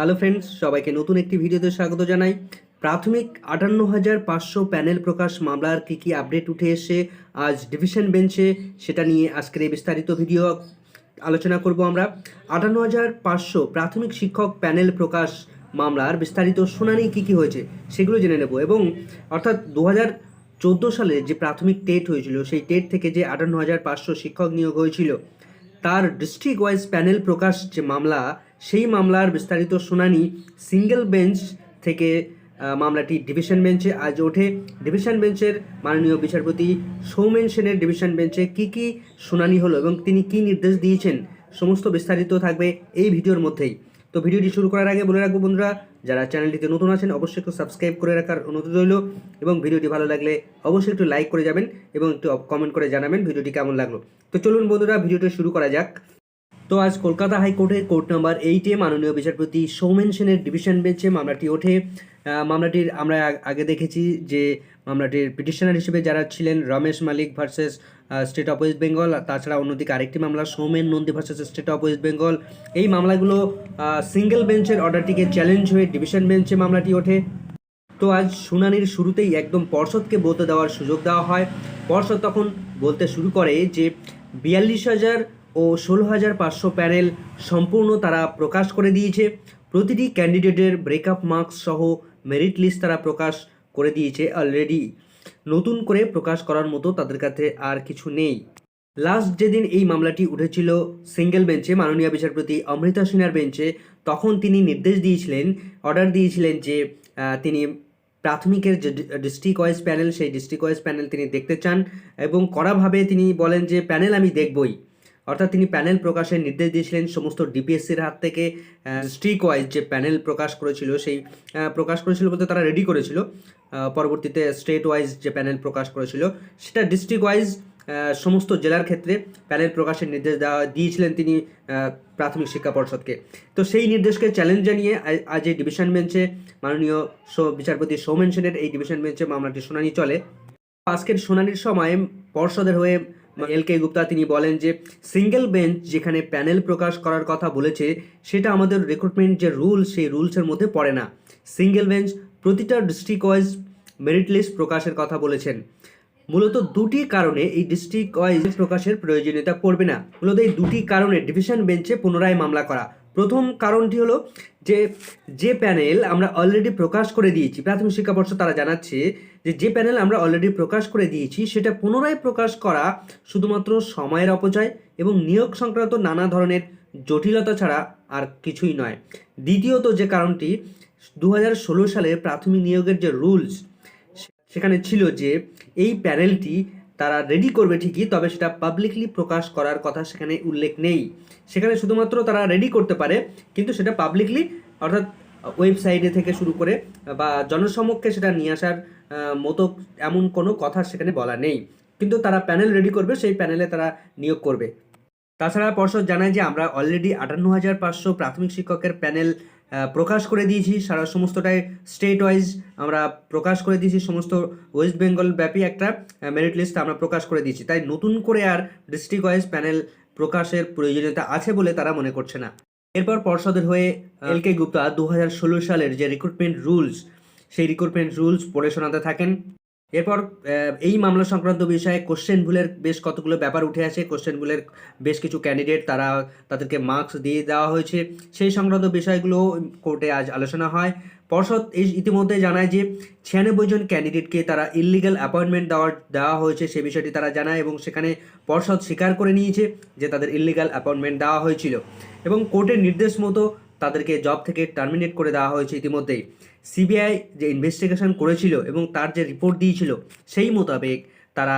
Hello friends, সবাইকে নতুন একটি ভিডিওতে স্বাগত জানাই। প্রাথমিক আটান্ন হাজার পাঁচশো প্যানেল প্রকাশ মামলার কী কী আপডেট উঠে এসে আজ ডিভিশন বেঞ্চে সেটা নিয়ে আজকের এই বিস্তারিত ভিডিও আলোচনা করব আমরা। আটান্ন হাজার পাঁচশো প্রাথমিক শিক্ষক প্যানেল প্রকাশ মামলার বিস্তারিত শুনানি কী কী হয়েছে সেগুলো জেনে নেব এবং অর্থাৎ দু হাজার চোদ্দ সালে যে প্রাথমিক টেট হয়েছিল, সেই টেট থেকে যে আটান্ন হাজার পাঁচশো শিক্ষক নিয়োগ হয়েছিল, তার ডিস্ট্রিক্ট ওয়াইজ প্যানেল প্রকাশ যে মামলা সেই মামলার বিস্তারিত শুনানি সিঙ্গেল বেঞ্চ থেকে মামলাটি ডিভিশন বেঞ্চে আজ ওঠে। ডিভিশন বেঞ্চের মাননীয় বিচারপতি সৌমেন সেনের ডিভিশন বেঞ্চে কি কি শুনানি হলো এবং তিনি কি নির্দেশ দিয়েছেন, সমস্ত বিস্তারিত থাকবে এই ভিডিওর মধ্যেই। তো ভিডিওটি শুরু করার আগে বলে রাখব বন্ধুরা, যারা চ্যানেলটিতে নতুন আছেন, অবশ্যই একটু সাবস্ক্রাইব করে রাখার অনুরোধ রইল এবং ভিডিওটি ভালো লাগলে অবশ্যই একটু লাইক করে যাবেন এবং একটু কমেন্ট করে জানাবেন ভিডিওটি কেমন লাগল। তো চলুন বন্ধুরা, ভিডিওটি শুরু করা যাক। তো আজ কলকাতা হাইকোর্টের কোর্ট নাম্বার এইটে মাননীয় বিচারপতি সৌমেন সেনের ডিভিশন বেঞ্চে মামলাটি ওঠে। মামলাটির আমরা আগে দেখেছি যে মামলাটির পিটিশনার হিসেবে যারা ছিলেন Ramesh Malik versus state of West Bengal তাছাড়া অন্যদিকে আরেকটি মামলা Soumen Nandi versus state of West Bengal এই মামলাগুলো সিঙ্গেল বেঞ্চের অর্ডারটিকে চ্যালেঞ্জ হয়ে ডিভিশন বেঞ্চে মামলাটি ওঠে। তো আজ শুনানির শুরুতেই একদম পর্ষদকে বলতে দেওয়ার সুযোগ দেওয়া হয়। পর্ষদ তখন বলতে শুরু করে যে বিয়াল্লিশ হাজার ও ষোলো হাজার পাঁচশো প্যানেল সম্পূর্ণ তারা প্রকাশ করে দিয়েছে। প্রতিটি ক্যান্ডিডেটের ব্রেকআপ মার্কস সহ মেরিট লিস্ট তারা প্রকাশ করে দিয়েছে অলরেডি নতুন করে প্রকাশ করার মতো তাদের কাছে আর কিছু নেই। লাস্ট যেদিন এই মামলাটি উঠেছিল সিঙ্গেল বেঞ্চে মাননীয় বিচারপতি অমৃতা সিনহার বেঞ্চে তখন তিনি নির্দেশ দিয়েছিলেন অর্ডার দিয়েছিলেন যে তিনি প্রাথমিকের যে ডিস্ট্রিক্ট ওয়াইজ প্যানেল সেই ডিস্ট্রিক্ট ওয়াইজ প্যানেল তিনি দেখতে চান এবং কড়াভাবে তিনি বলেন যে প্যানেল আমি দেখবই। অর্থাৎ তিনি প্যানেল প্রকাশের নির্দেশ দিয়েছিলেন সমস্ত ডিপিএসসির হাত থেকে স্ট্রিক ওয়াইজ যে প্যানেল প্রকাশ করেছিল, সেই প্রকাশ করেছিল বলতে তারা রেডি করেছিল পরবর্তীতে স্টেট ওয়াইজ যে প্যানেল প্রকাশ করেছিল, সেটা ডিস্ট্রিক্ট ওয়াইজ সমস্ত জেলার ক্ষেত্রে প্যানেল প্রকাশের নির্দেশ দেওয়া দিয়েছিলেন তিনি প্রাথমিক শিক্ষা পর্ষদকে। তো সেই নির্দেশকে চ্যালেঞ্জ জানিয়ে আজ এই ডিভিশন বেঞ্চে মাননীয় বিচারপতি সৌমেন সেনের এই ডিভিশন বেঞ্চে মামলাটি শুনানি চলে। আজকের শুনানির সময় পর্ষদের হয়ে এল কে গুপ্তা তিনি বলেন যে সিঙ্গেল বেঞ্চ যেখানে প্যানেল প্রকাশ করার কথা বলেছে, সেটা আমাদের রিক্রুটমেন্ট যে রুল সেই রুলসের মধ্যে পড়ে না। সিঙ্গেল বেঞ্চ প্রতিটা ডিস্ট্রিক্ট ওয়াইজ মেরিট লিস্ট প্রকাশের কথা বলেছেন। মূলত দুটি কারণে এই ডিস্ট্রিক্ট ওয়াইজ প্রকাশের প্রয়োজনীয়তা পড়বে না। মূলত এই দুটি কারণে ডিভিশন বেঞ্চে পুনরায় মামলা করা। প্রথম কারণটি হলো যে যে প্যানেল আমরা অলরেডি প্রকাশ করে দিয়েছি, প্রাথমিক শিক্ষা পর্ষদ তারা জানাচ্ছে যে যে প্যানেল আমরা অলরেডি প্রকাশ করে দিয়েছি, সেটা পুনরায় প্রকাশ করা শুধুমাত্র সময়ের অপচয় এবং নিয়োগ সংক্রান্ত নানা ধরনের জটিলতা ছাড়া আর কিছুই নয়। দ্বিতীয়ত যে কারণটি দু সালের প্রাথমিক নিয়োগের যে রুলস সেখানে ছিল যে, এই প্যানেলটি তারা রেডি করবে ঠিকই, তবে সেটা পাবলিকলি প্রকাশ করার কথা সেখানে উল্লেখ নেই। সেখানে শুধুমাত্র তারা রেডি করতে পারে, কিন্তু সেটা পাবলিকলি অর্থাৎ ওয়েবসাইটে থেকে শুরু করে, বা জনসমক্ষে সেটা নিয়ে আসার মতো এমন কোনো কথা সেখানে বলা নেই। কিন্তু তারা প্যানেল রেডি করবে, সেই প্যানেলে তারা নিয়োগ করবে। তাছাড়া পর্ষদ জানায় যে আমরা অলরেডি আটান্ন হাজার পাঁচশো প্রাথমিক শিক্ষকের প্যানেল প্রকাশ করে দিয়েছি, সারা সমস্তটাই স্টেট ওয়াইজ আমরা প্রকাশ করে দিয়েছি, সমস্ত ওয়েস্ট বেঙ্গল ব্যাপী একটা মেরিট লিস্ট আমরা প্রকাশ করে দিয়েছি। তাই নতুন করে আর ডিস্ট্রিক্ট ওয়াইজ প্যানেল প্রকাশের প্রয়োজনীয়তা আছে বলে তারা মনে করছে না। এরপর পর্ষদের হয়ে এল কে গুপ্তা দু হাজার ষোলো সালের যে রিক্রুটমেন্ট রুলস সেই রিক্রুটমেন্ট রুলস পড়ে শোনাতে থাকেন। এরপর এই মামলা সংক্রান্ত বিষয়ে কোশ্চেন ভুলের বেশ কতগুলো ব্যাপার উঠে আসে। কোশ্চেন ভুলের বেশ কিছু ক্যান্ডিডেট তারা তাদেরকে মার্কস দিয়ে দেওয়া হয়েছে। সেই সংক্রান্ত বিষয়গুলো কোর্টে আজ আলোচনা হয়। পর্ষদ ইতিমধ্যে জানায় যে ছিয়ানব্বই জন ক্যান্ডিডেটকে তারা ইলিগাল অ্যাপয়েন্টমেন্ট দেওয়ার, দেওয়া হয়েছে সে বিষয়টি তারা জানায় এবং সেখানে পর্ষদ স্বীকার করে নিয়েছে যে তাদের ইলিগাল অ্যাপয়েন্টমেন্ট দেওয়া হয়েছিল। এবং কোর্টের নির্দেশ মতো তাদেরকে জব থেকে টার্মিনেট করে দেওয়া হয়েছে ইতিমধ্যেই সিবিআই যে ইনভেস্টিগেশন করেছিল এবং তার যে রিপোর্ট দিয়েছিল, সেই মোতাবেক তারা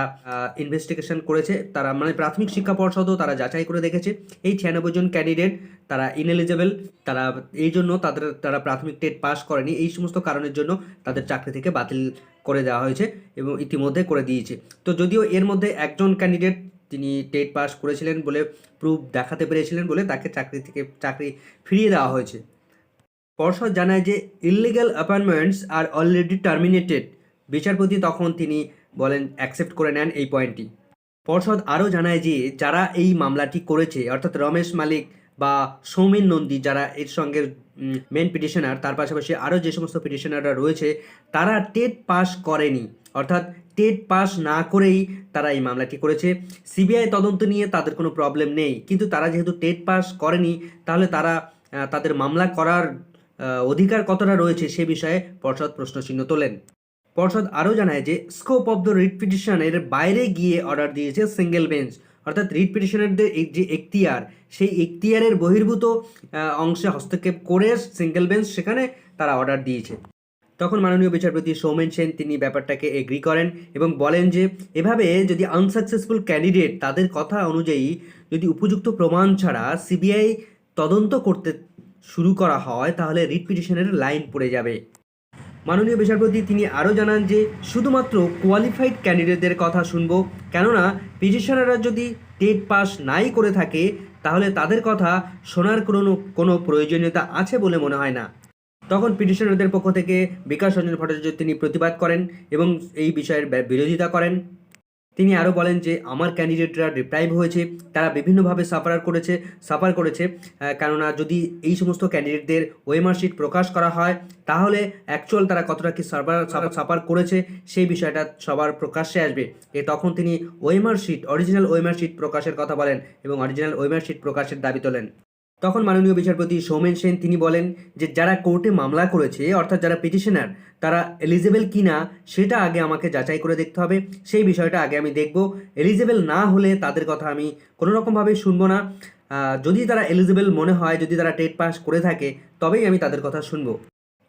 ইনভেস্টিগেশন করেছে। তারা মানে প্রাথমিক শিক্ষা পর্ষদও তারা যাচাই করে দেখেছে। এই ছিয়ানব্বই জন ক্যান্ডিডেট তারা ইনএলিজেবল তারা এই জন্য তাদের, তারা প্রাথমিক টেট পাস করেনি। এই সমস্ত কারণের জন্য তাদের চাকরি থেকে বাতিল করে দেওয়া হয়েছে এবং ইতিমধ্যে করে দিয়েছে। তো যদিও এর মধ্যে একজন ক্যান্ডিডেট তিনি টেট পাস করেছিলেন বলে প্রুফ দেখাতে পেরেছিলেন বলে তাকে চাকরি থেকে, চাকরি ফিরিয়ে দেওয়া হয়েছে। পর্ষদ জানায় যে ইলিগাল অ্যাপয়েন্টমেন্টস আর অলরেডি টার্মিনেটেড বিচারপতি তখন তিনি বলেন অ্যাকসেপ্ট করে নেন এই পয়েন্টটি। পর্ষদ আরও জানায় যে যারা এই মামলাটি করেছে, অর্থাৎ রমেশ মালিক বা সৌমেন নন্দী, যারা এর সঙ্গে মেন পিটিশনার তার পাশাপাশি আরও যে সমস্ত পিটিশনাররা রয়েছে, তারা টেট পাস করেনি। অর্থাৎ টেট পাস না করেই তারা এই মামলাটি করেছে? সিবিআই তদন্ত নিয়ে তাদের কোনো প্রবলেম নেই। কিন্তু তারা যেহেতু টেট পাস করেনি, তাহলে তারা তাদের মামলা করার অধিকার কতটা রয়েছে সে বিষয়ে পর্ষদ প্রশ্নচিহ্ন তোলেন। পর্ষদ আরও জানায় যে স্কোপ অফ দ্য রিট পিটিশনের বাইরে গিয়ে অর্ডার দিয়েছে সিঙ্গেল বেঞ্চ অর্থাৎ রিট পিটিশনারদের যে এখতিয়ার, সেই এখতিয়ারের বহির্ভূত অংশে হস্তক্ষেপ করে সিঙ্গেল বেঞ্চ সেখানে তারা অর্ডার দিয়েছে। তখন মাননীয় বিচারপতি সৌমেন সেন তিনি ব্যাপারটাকে এগ্রি করেন এবং বলেন যে, এভাবে যদি আনসাকসেসফুল ক্যান্ডিডেট তাদের কথা অনুযায়ী যদি উপযুক্ত প্রমাণ ছাড়া সিবিআই তদন্ত করতে শুরু করা হয়, তাহলে রিট পিটিশনের লাইন পড়ে যাবে। মাননীয় বিচারপতি তিনি আরও জানান যে, শুধুমাত্র কোয়ালিফাইড ক্যান্ডিডেটদের কথা শুনব, কেননা পিটিশনাররা যদি টেট পাস নাই করে থাকে, তাহলে তাদের কথা শোনার কোনো কোনো প্রয়োজনীয়তা আছে বলে মনে হয় না। তখন পিটিশনারদের পক্ষ থেকে বিকাশ রঞ্জন ভট্টাচার্য তিনি প্রতিবাদ করেন এবং এই বিষয়ের বিরোধিতা করেন। তিনি আরও বলেন যে, আমার ক্যান্ডিডেটরা ডিপ্রাইভ হয়েছে, তারা বিভিন্নভাবে সাফার করেছে সাফার করেছে। কেননা যদি এই সমস্ত ক্যান্ডিডেটদের ওয়েমার শিট প্রকাশ করা হয়, তাহলে অ্যাকচুয়াল তারা কতটা কি সার্ভার সাফার করেছে, সেই বিষয়টা সবার প্রকাশ্যে আসবে। এ তখন তিনি OMR sheet original OMR sheet প্রকাশের কথা বলেন এবং অরিজিনাল ওয়েমার শিট প্রকাশের দাবি তোলেন। তখন মাননীয় বিচারপতি সৌমেন সেন তিনি বলেন যে যারা কোর্টে মামলা করেছে, অর্থাৎ যারা পিটিশনার তারা এলিজেবল কিনা সেটা আগে আমাকে যাচাই করে দেখতে হবে। সেই বিষয়টা আগে আমি দেখব। এলিজেবল না হলে তাদের কথা আমি কোনো রকমভাবে শুনব না। যদি তারা এলিজেবল মনে হয়, যদি তারা টেট পাস করে থাকে, তবেই আমি তাদের কথা শুনব।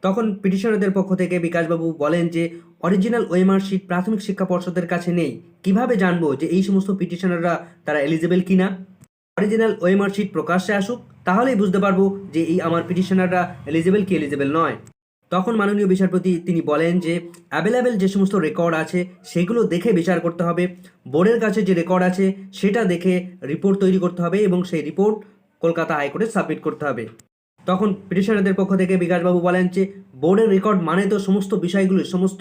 তখন পিটিশনারদের পক্ষ থেকে বিকাশবাবু বলেন যে অরিজিনাল ওয়েমার শিট প্রাথমিক শিক্ষা পর্ষদের কাছে নেই। কীভাবে জানব যে এই সমস্ত পিটিশনাররা তারা এলিজেবল কিনা? অরিজিনাল ওয়েমার শিট প্রকাশ্যে আসুক তাহলেই বুঝতে পারব যে এই আমার পিটিশনাররা এলিজেবল কি এলিজেবল নয়। তখন মাননীয় বিচারপতি তিনি বলেন যে অ্যাভেলেবেল যে সমস্ত রেকর্ড আছে, সেগুলো দেখে বিচার করতে হবে। বোর্ডের কাছে যে রেকর্ড আছে, সেটা দেখে রিপোর্ট তৈরি করতে হবে এবং সেই রিপোর্ট কলকাতা হাইকোর্টে সাবমিট করতে হবে। তখন পিটিশনারদের পক্ষ থেকে বিকাশবাবু বলেন যে, বোর্ডের রেকর্ড মানে তো সমস্ত বিষয়গুলো, সমস্ত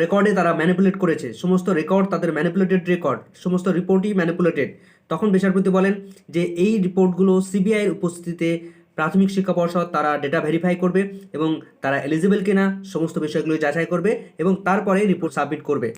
রেকর্ডে তারা ম্যানিপুলেট করেছে। সমস্ত রেকর্ড তাদের ম্যানিপুলেটেড রেকর্ড সমস্ত রিপোর্টই ম্যানিপুলেটেড তখন বিচারপতি বলেন যে এই রিপোর্টগুলো সিবিআইয়ের উপস্থিতিতে প্রাথমিক শিক্ষা পর্ষদ তারা ডেটা ভেরিফাই করবে এবং তারা এলিজিবল কিনা সমস্ত বিষয়গুলো যাচাই করবে এবং তারপরে রিপোর্ট সাবমিট করবে।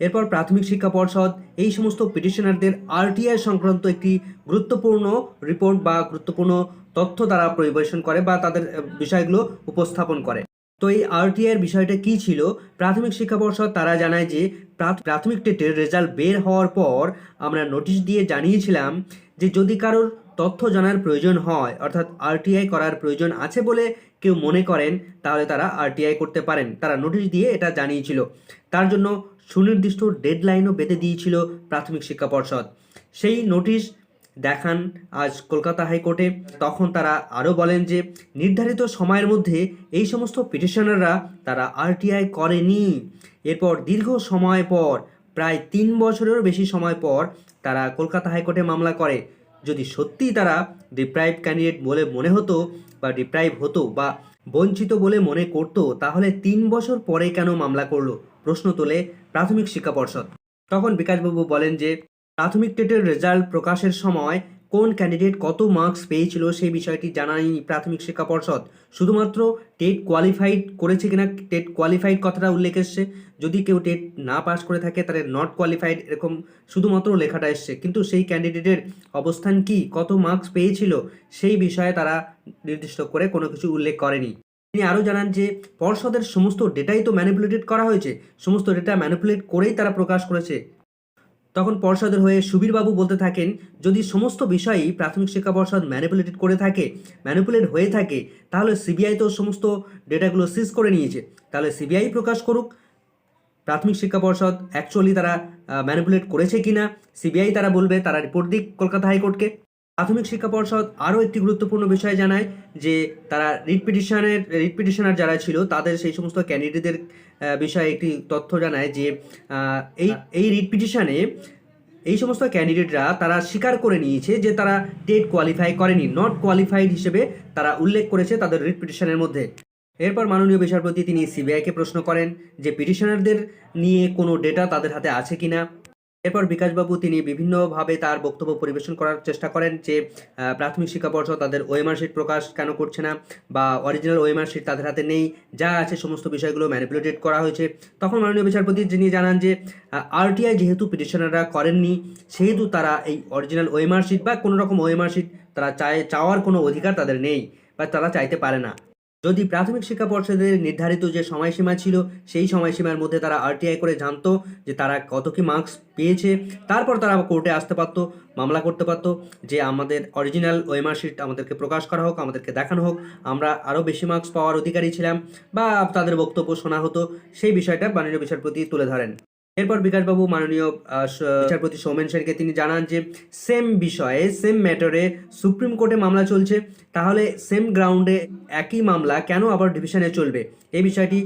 এরপর প্রাথমিক শিক্ষা পর্ষদ এই সমস্ত পিটিশনারদের আরটিআই সংক্রান্ত একটি গুরুত্বপূর্ণ রিপোর্ট বা গুরুত্বপূর্ণ তথ্য তারা পরিবেশন করে বা তাদের বিষয়গুলো উপস্থাপন করে। তো এই আরটিআইয়ের বিষয়টা কি ছিল? প্রাথমিক শিক্ষা পর্ষদ তারা জানায় যে প্রাথ- প্রাথমিক টেটের রেজাল্ট বের হওয়ার পর আমরা নোটিশ দিয়ে জানিয়েছিলাম যে যদি কারোর তথ্য জানার প্রয়োজন হয়, অর্থাৎ আরটিআই করার প্রয়োজন আছে বলে কেউ মনে করেন, তাহলে তারা আরটিআই করতে পারেন। তারা নোটিশ দিয়ে এটা জানিয়েছিল। তার জন্য সুনির্দিষ্ট ডেডলাইনও বেঁধে দিয়েছিল প্রাথমিক শিক্ষা পর্ষদ। সেই নোটিশ দেখান আজ কলকাতা হাইকোর্টে। তখন তারা আরও বলেন যে, নির্ধারিত সময়ের মধ্যে এই সমস্ত পিটিশনাররা তারা আরটিআই করেনি। এরপর দীর্ঘ সময় পর, প্রায় তিন বছরেরও বেশি সময় পর তারা কলকাতা হাইকোর্টে মামলা করে। যদি সত্যিই তারা ডিপ্রাইভ ক্যান্ডিডেট বলে মনে হতো বা ডিপ্রাইভ হতো বা বঞ্চিত বলে মনে করতো, তাহলে তিন বছর পরে কেন মামলা করল? প্রশ্ন তোলে প্রাথমিক শিক্ষা পর্ষদ। তখন বিকাশবাবু বলেন যে প্রাথমিক টেটের রেজাল্ট প্রকাশের সময় কোন ক্যান্ডিডেট কত মার্কস পেয়েছিল সেই বিষয়টি জানায়নি প্রাথমিক শিক্ষা পর্ষদ। শুধুমাত্র টেট কোয়ালিফাইড করেছে কিনা, টেট কোয়ালিফাইড কথাটা উল্লেখ এসছে। যদি কেউ টেট না পাস করে থাকে, তাহলে নট কোয়ালিফাইড এরকম শুধুমাত্র লেখাটা এসছে। কিন্তু সেই ক্যান্ডিডেটের অবস্থান কি, কত মার্কস পেয়েছিল, সেই বিষয়ে তারা নির্দিষ্ট করে কোনো কিছু উল্লেখ করেনি। তিনি আরও জানান যে, পর্ষদের সমস্ত ডেটাই তো ম্যানিপুলেটেড করা হয়েছে। সমস্ত ডেটা ম্যানিপুলেট করেই তারা প্রকাশ করেছে। তখন পর্ষদের হয়ে সুবীরবাবু বলতে থাকেন, যদি সমস্ত বিষয়ই প্রাথমিক শিক্ষা পর্ষদ ম্যানিপুলেটেড করে থাকে, ম্যানিপুলেট হয়ে থাকে, তাহলে সিবিআই তো সমস্ত ডেটাগুলো সিজ করে নিয়েছে। তাহলে সিবিআই প্রকাশ করুক। প্রাথমিক শিক্ষা পর্ষদ অ্যাকচুয়ালি তারা ম্যানিপুলেট করেছে কিনা, সিবিআই তারা বলবে, তারা রিপোর্ট দিক কলকাতা হাইকোর্টকে। প্রাথমিক শিক্ষা পর্ষদ আরও একটি গুরুত্বপূর্ণ বিষয় জানায় যে তারা রিট পিটিশনের, রিট পিটিশনার যারা ছিল, তাদের সেই সমস্ত ক্যান্ডিডেটদের বিষয়ে একটি তথ্য জানায় যে এই এই রিট পিটিশনে এই সমস্ত ক্যান্ডিডেটরা তারা স্বীকার করে নিয়েছে যে তারা টেট কোয়ালিফাই করেনি নট কোয়ালিফাইড হিসেবে তারা উল্লেখ করেছে তাদের রিট পিটিশনের মধ্যে। এরপর মাননীয় বিচারপতি তিনি সিবিআইকে প্রশ্ন করেন যে পিটিশনারদের নিয়ে কোনো ডেটা তাদের হাতে আছে কিনা? এরপর বিকাশবাবু তিনি বিভিন্নভাবে তার বক্তব্য পরিবেশন করার চেষ্টা করেন যে প্রাথমিক শিক্ষা পর্ষদ তাদের ওএমআর শিট প্রকাশ কেন করছে না বা অরিজিনাল ওএমআর শিট তাদের হাতে নেই, যা আছে সমস্ত বিষয়গুলো ম্যানিপুলেটেড করা হয়েছে। তখন মাননীয় বিচারপতি যিনি জানান যে আরটিআই যেহেতু পিটিশনাররা করেননি, সেহেতু তারা এই অরিজিনাল ওএমআর শিট বা কোনো রকম ওএমআর শিট তারা চায়, চাওয়ার কোনো অধিকার তাদের নেই বা তারা চাইতে পারে না। যদি প্রাথমিক শিক্ষা পর্ষদের নির্ধারিত যে সময়সীমা ছিল, সেই সময়সীমার মধ্যে তারা আরটিআই করে জানতো যে তারা কত কি মার্কস পেয়েছে। তারপর তারা কোর্টে আসতে পারতো, মামলা করতে পারতো, যে আমাদের অরিজিনাল ওএমআর শিট আমাদেরকে প্রকাশ করা হোক, আমাদেরকে দেখানো হোক, আমরা আরও বেশি মার্কস পাওয়ার অধিকারী ছিলাম, বা তাদের বক্তব্য শোনা হতো, সেই বিষয়টা মাননীয় বিচারপতি তুলে ধরেন। এরপর বিকাশবাবু মাননীয় বিচারপতি সৌমেন সেনকে তিনি জানান যে সেম বিষয়ে সেম ম্যাটারে সুপ্রিম কোর্টে মামলা চলছে, তাহলে সেম গ্রাউন্ডে একই মামলা কেন আবার ডিভিশনে চলবে? এই বিষয়টি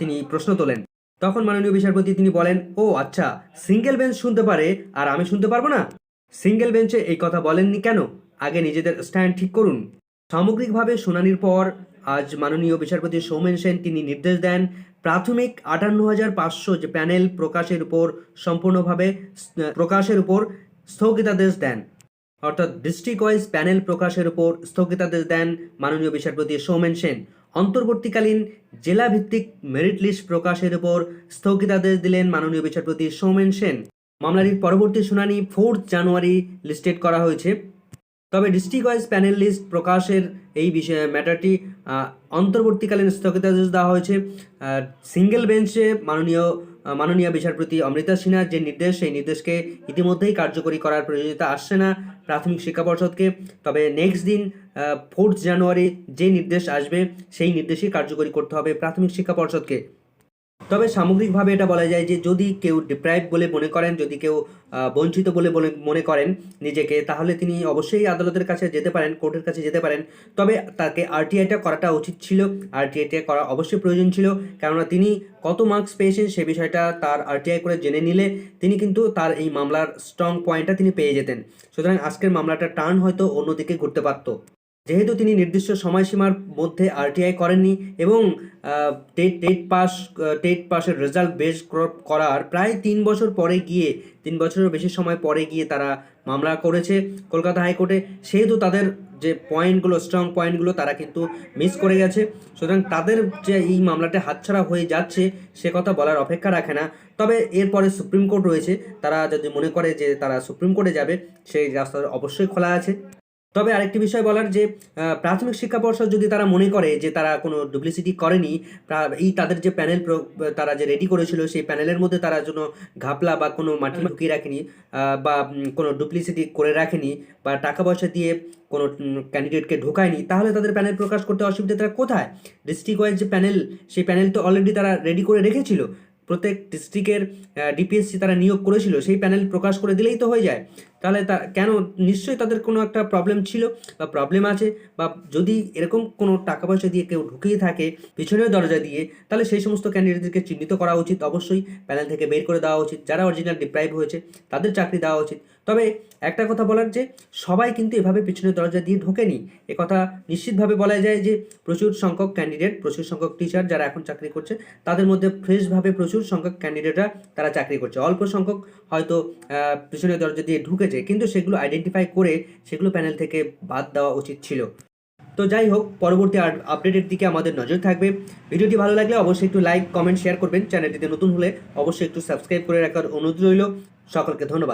তিনি প্রশ্ন তোলেন। তখন মাননীয় বিচারপতি তিনি বলেন, ও আচ্ছা সিঙ্গেল বেঞ্চ শুনতে পারে, আর আমি শুনতে পারব না? সিঙ্গেল বেঞ্চে এই কথা বলেননি কেন? আগে নিজেদের স্ট্যান্ড ঠিক করুন। সামগ্রিকভাবে শুনানির পর আজ মাননীয় বিচারপতি সৌমেন সেন তিনি নির্দেশ দেন প্রাথমিক আটান্ন হাজার পাঁচশো যে প্যানেল প্রকাশের উপর সম্পূর্ণভাবে প্রকাশের উপর স্থগিতাদেশ দেন। অর্থাৎ ডিস্ট্রিক্ট ওয়াইজ প্যানেল প্রকাশের উপর স্থগিতাদেশ দেন মাননীয় বিচারপতি সৌমেন সেন। অন্তর্বর্তীকালীন জেলাভিত্তিক মেরিট লিস্ট প্রকাশের উপর স্থগিতাদেশ দিলেন মাননীয় বিচারপতি সৌমেন সেন। মামলাটির পরবর্তী শুনানি ফোর্থ জানুয়ারি লিস্টেড করা হয়েছে। তবে ডিস্ট্রিক্ট ওয়াইজ প্যানেল লিস্ট প্রকাশের এই বিষয়ে ম্যাটারটি অন্তর্বর্তীকালীন স্থগিতাদেশ দেওয়া হয়েছে। সিঙ্গেল বেঞ্চে মাননীয় মাননীয় বিচারপতি অমৃতা সিনহার যে নির্দেশ, সেই নির্দেশকে ইতিমধ্যেই কার্যকরী করার প্রয়োজনীয়তা আসছে না প্রাথমিক শিক্ষা পর্ষদকে। তবে নেক্সট দিন ফোর্থ জানুয়ারি যে নির্দেশ আসবে, সেই নির্দেশই কার্যকরী করতে হবে প্রাথমিক শিক্ষা পর্ষদকে। তবে সামগ্রিকভাবে এটা বলা যায় যে যদি কেউ ডিপ্রাইভ বলে মনে করেন, যদি কেউ বঞ্চিত বলে মনে করেন নিজেকে, তাহলে তিনি অবশ্যই আদালতের কাছে যেতে পারেন, কোর্টের কাছে যেতে পারেন। তবে তাকে আরটিআইটা করাটা উচিত ছিল। আরটিআইটা করা অবশ্যই প্রয়োজন ছিল। কেননা তিনি কত মার্কস পেয়েছেন সে বিষয়টা তার আরটিআই করে জেনে নিলে তিনি কিন্তু তার এই মামলার স্ট্রং পয়েন্টটা তিনি পেয়ে যেতেন। সুতরাং আজকের মামলাটা টার্ন হয়তো অন্যদিকে ঘুরতে পারতো। যেহেতু তিনি নির্দিষ্ট সময়সীমার মধ্যে আরটিআই করেননি এবং টেট টেট পাস টেট পাসের রেজাল্ট বেস করার প্রায় তিন বছর পরে গিয়ে, তিন বছরের বেশি সময় পরে গিয়ে তারা মামলা করেছে কলকাতা হাইকোর্টে। সেহেতু তাদের যে পয়েন্টগুলো স্ট্রং পয়েন্টগুলো তারা কিন্তু মিস করে গেছে। সুতরাং তাদের যে এই মামলাটা হাতছাড়া হয়ে যাচ্ছে, সে কথা বলার অপেক্ষা রাখে না। তবে এরপরে সুপ্রিম কোর্ট রয়েছে। তারা যদি মনে করে যে তারা সুপ্রিম কোর্টে যাবে, সেই রাস্তা অবশ্যই খোলা আছে। তবে আরেকটি বিষয় বলার যে প্রাথমিক শিক্ষা পর্ষদ যদি তারা মনে করে যে তারা কোনো ডুপ্লিসিটি করেনি এই তাদের যে প্যানেল তারা যে রেডি করেছিল সেই প্যানেলের মধ্যে তারা যেন ঘাপলা বা কোনো মাটি ঢুকিয়ে রাখেনি বা কোনো ডুপ্লিসিটি করে রাখেনি বা টাকা পয়সা দিয়ে কোনো ক্যান্ডিডেটকে ঢোকায়নি, তাহলে তাদের প্যানেল প্রকাশ করতে অসুবিধা তারা কোথায়? ডিস্ট্রিক্ট ওয়াইজ যে প্যানেল, সেই প্যানেল তো অলরেডি তারা রেডি করে রেখেছিল। প্রত্যেক ডিস্ট্রিক্টের ডিপিএসসি তারা নিয়োগ করেছিল, সেই প্যানেল প্রকাশ করে দিলেই তো হয়ে যায়। তাহলে তা, কেন নিশ্চয়ই তাদের কোনো একটা প্রবলেম ছিল বা প্রবলেম আছে বা যদি এরকম কোনো টাকা পয়সা দিয়ে কেউ ঢুকিয়ে থাকে পিছনের দরজা দিয়ে, তাহলে সেই সমস্ত ক্যান্ডিডেটদেরকে চিহ্নিত করা উচিত। অবশ্যই প্যানেল থেকে বের করে দেওয়া উচিত। যারা অরিজিনাল ডিপ্রাইভ হয়েছে, তাদের চাকরি দেওয়া উচিত। তবে একটা কথা বলার যে, সবাই কিন্তু এভাবে পিছনের দরজা দিয়ে ঢোকেনি। কথা নিশ্চিতভাবে বলা যায় যে, প্রচুর সংখ্যক ক্যান্ডিডেট প্রচুর সংখ্যক টিচার যারা এখন চাকরি করছে, তাদের মধ্যে ফ্রেশভাবে প্রচুর সংখ্যক ক্যান্ডিডেটরা তারা চাকরি করছে। অল্প সংখ্যক হয়তো পিছনের দরজা দিয়ে ঢুকেছে। কিন্তু সেগুলো আইডেন্টিফাই করে সেগুলো প্যানেল থেকে বাদ দেওয়া উচিত ছিল। তো যাই হোক, পরবর্তী আপ- আপডেটের দিকে আমাদের নজর থাকবে। ভিডিওটি ভালো লাগলে অবশ্যই একটু লাইক কমেন্ট শেয়ার করবেন। চ্যানেলটিতে নতুন হলে অবশ্যই একটু সাবস্ক্রাইব করে রাখার অনুরোধ রইল। সকলকে ধন্যবাদ।